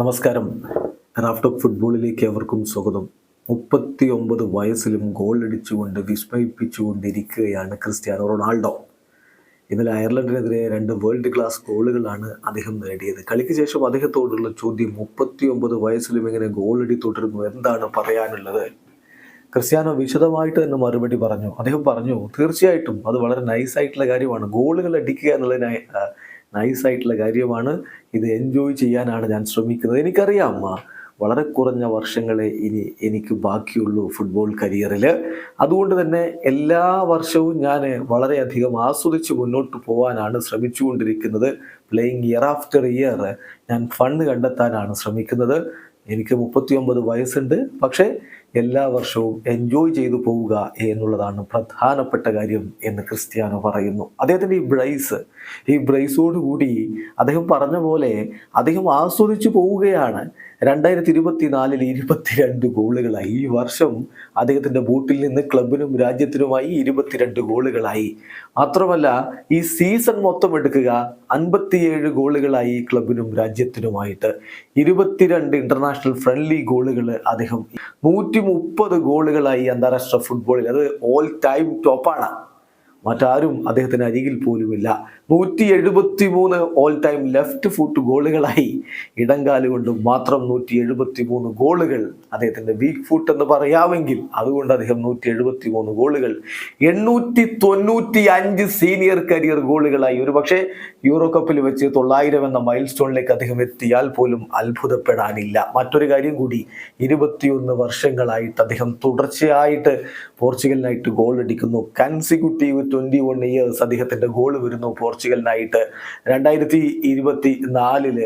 നമസ്കാരം. റാഫ്റ്റോക്ക് ഫുട്ബോളിലേക്ക് അവർക്കും സ്വാഗതം. മുപ്പത്തി ഒമ്പത് വയസ്സിലും ഗോൾ അടിച്ചുകൊണ്ട് വിസ്മയിപ്പിച്ചുകൊണ്ടിരിക്കുകയാണ് ക്രിസ്ത്യാനോ റൊണാൾഡോ. ഇന്നലെ അയർലൻഡിനെതിരെ രണ്ട് വേൾഡ് ക്ലാസ് ഗോളുകളാണ് അദ്ദേഹം നേടിയത്. കളിക്ക് ശേഷം അദ്ദേഹത്തോടുള്ള ചോദ്യം മുപ്പത്തി ഒമ്പത് വയസ്സിലും ഇങ്ങനെ ഗോളടി തുടരുന്നു എന്താണ് പറയാനുള്ളത്? ക്രിസ്ത്യാനോ വിശദമായിട്ട് തന്നെ മറുപടി പറഞ്ഞു. അദ്ദേഹം പറഞ്ഞു തീർച്ചയായിട്ടും അത് വളരെ നൈസായിട്ടുള്ള കാര്യമാണ്. ഗോളുകൾ അടിക്കുക എന്നുള്ളത് നൈസായിട്ടുള്ള കാര്യമാണ് ഇത് എൻജോയ് ചെയ്യാനാണ് ഞാൻ ശ്രമിക്കുന്നത്. എനിക്കറിയാം വളരെ കുറഞ്ഞ വർഷങ്ങളെ ഇനി എനിക്ക് ബാക്കിയുള്ളൂ ഫുട്ബോൾ കരിയറിൽ അതുകൊണ്ട് തന്നെ എല്ലാ വർഷവും ഞാൻ വളരെയധികം ആസ്വദിച്ച് മുന്നോട്ട് പോകാനാണ് ശ്രമിച്ചുകൊണ്ടിരിക്കുന്നത്. പ്ലേയിങ് ഇയർ ആഫ്റ്റർ ഇയർ ഞാൻ ഫണ്ട് കണ്ടെത്താനാണ് ശ്രമിക്കുന്നത്. എനിക്ക് മുപ്പത്തിയൊമ്പത് വയസ്സുണ്ട്. പക്ഷേ എല്ലാ വർഷവും എൻജോയ് ചെയ്തു പോവുക എന്നുള്ളതാണ് പ്രധാനപ്പെട്ട കാര്യം എന്ന് ക്രിസ്ത്യാനോ പറയുന്നു. അദ്ദേഹത്തിന്റെ ഈ ബ്രൈസ് ഈ ബ്രൈസോടുകൂടി അദ്ദേഹം പറഞ്ഞ പോലെ അദ്ദേഹം ആസ്വദിച്ചു പോവുകയാണ്. രണ്ടായിരത്തി ഇരുപത്തിനാലിൽ ഇരുപത്തിരണ്ട് ഗോളുകളായി. ഈ വർഷം അദ്ദേഹത്തിന്റെ ബൂട്ടിൽ നിന്ന് ക്ലബിനും രാജ്യത്തിനുമായി ഇരുപത്തിരണ്ട് ഗോളുകളായി. മാത്രമല്ല ഈ സീസൺ മൊത്തം എടുക്കുക അൻപത്തിയേഴ് ഗോളുകളായി ക്ലബിനും രാജ്യത്തിനുമായിട്ട്. ഇരുപത്തിരണ്ട് ഇന്റർനാഷണൽ ഫ്രണ്ട്ലി ഗോളുകൾ അദ്ദേഹം. നൂറ്റി മുപ്പത് ഗോളുകളായി അന്താരാഷ്ട്ര ഫുട്ബോളിൽ. അത് ഓൾ ടൈം ടോപ്പാണ് മറ്റാരും അദ്ദേഹത്തിന് അരികിൽ പോലുമില്ല. നൂറ്റി എഴുപത്തി മൂന്ന് ഓൾ ടൈം ലെഫ്റ്റ് ഫുട്ട് ഗോളുകളായി ഇടങ്കാലുകൊണ്ട് മാത്രം നൂറ്റി എഴുപത്തി മൂന്ന് ഗോളുകൾ അദ്ദേഹത്തിന്റെ വീക്ക് ഫുട്ട് എന്ന് പറയാമെങ്കിൽ അതുകൊണ്ട് അദ്ദേഹം നൂറ്റി എഴുപത്തി മൂന്ന് ഗോളുകൾ. എണ്ണൂറ്റി തൊണ്ണൂറ്റി അഞ്ച് സീനിയർ കരിയർ ഗോളുകളായി. ഒരു പക്ഷേ യൂറോ കപ്പിൽ വെച്ച് തൊള്ളായിരം എന്ന മൈൽ സ്റ്റോണിലേക്ക് അദ്ദേഹം എത്തിയാൽ പോലും അത്ഭുതപ്പെടാനില്ല. മറ്റൊരു കാര്യം കൂടി ഇരുപത്തിയൊന്ന് വർഷങ്ങളായിട്ട് അദ്ദേഹം തുടർച്ചയായിട്ട് പോർച്ചുഗലിനായിട്ട് ഗോൾ അടിക്കുന്നു. കൺസിക്യൂട്ടീവ് ട്വന്റി വൺ ഇയേഴ്സ് അദ്ദേഹത്തിന്റെ ഗോൾ വരുന്നു പോർച്ചുഗലിനായിട്ട്. രണ്ടായിരത്തി ഇരുപത്തി നാലിൽ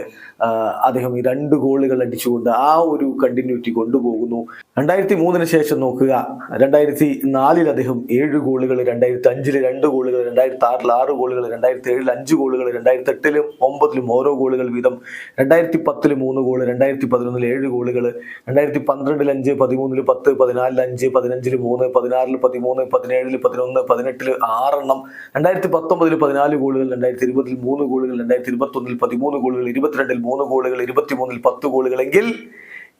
അദ്ദേഹം ഈ രണ്ട് ഗോളുകൾ അടിച്ചുകൊണ്ട് ആ ഒരു കണ്ടിന്യൂറ്റി കൊണ്ടുപോകുന്നു. രണ്ടായിരത്തി മൂന്നിന് ശേഷം നോക്കുക രണ്ടായിരത്തി നാലിൽ അദ്ദേഹം ഏഴ് ഗോളുകൾ രണ്ടായിരത്തി അഞ്ചിൽ രണ്ട് ഗോളുകൾ രണ്ടായിരത്തി ആറിൽ ആറ് ഗോളുകൾ രണ്ടായിരത്തി ഏഴിൽ അഞ്ച് ഗോളുകൾ രണ്ടായിരത്തി എട്ടിലും ഒമ്പതിലും ഓരോ ഗോളുകൾ വീതം രണ്ടായിരത്തി പത്തിൽ മൂന്ന് ഗോൾ രണ്ടായിരത്തി പതിനൊന്നിൽ ഏഴ് ഗോളുകൾ രണ്ടായിരത്തി പന്ത്രണ്ടിൽ അഞ്ച് പതിമൂന്നിൽ പത്ത് പതിനാലിൽ അഞ്ച് പതിനഞ്ചിൽ മൂന്ന് പതിനാറിൽ പതിമൂന്ന് പതിനേഴിൽ പതിനൊന്ന് പതിനെട്ടിൽ ആറെണ്ണം. രണ്ടായിരത്തി പത്തൊമ്പതിൽ പതിനാല് ഗോളുകൾ രണ്ടായിരത്തി ഇരുപതിൽ മൂന്ന് ഗോളുകൾ രണ്ടായിരത്തി ഇരുപത്തൊന്നിൽ പതിമൂന്ന് ഗോളുകൾ ഇരുപത്തിരണ്ടിൽ മൂന്ന് ഗോളുകൾ ഇരുപത്തിമൂന്നിൽ പത്ത് ഗോളുകളെങ്കിൽ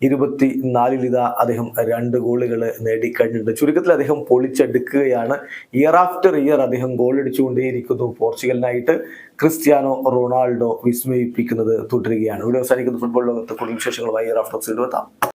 ഇരുപത്തി നാലിൽ ഇതാ അദ്ദേഹം രണ്ട് ഗോളുകൾ നേടിക്കഴിഞ്ഞിട്ടുണ്ട് ചുരുക്കത്തിൽ അദ്ദേഹം പൊളിച്ചെടുക്കുകയാണ്. ഇയർ ആഫ്റ്റർ ഇയർ അദ്ദേഹം ഗോൾ അടിച്ചുകൊണ്ടേയിരിക്കുന്നു പോർച്ചുഗലിനായിട്ട് ക്രിസ്ത്യാനോ റൊണാൾഡോ വിസ്മയിപ്പിക്കുന്നത് തുടരുകയാണ്. ഇവിടെ അവസാനിക്കുന്ന ഫുട്ബോൾ ലോകത്ത് കൂടുതൽ വിശേഷങ്ങളുമായി ഇയർ ആഫ്റ്റർ എത്താം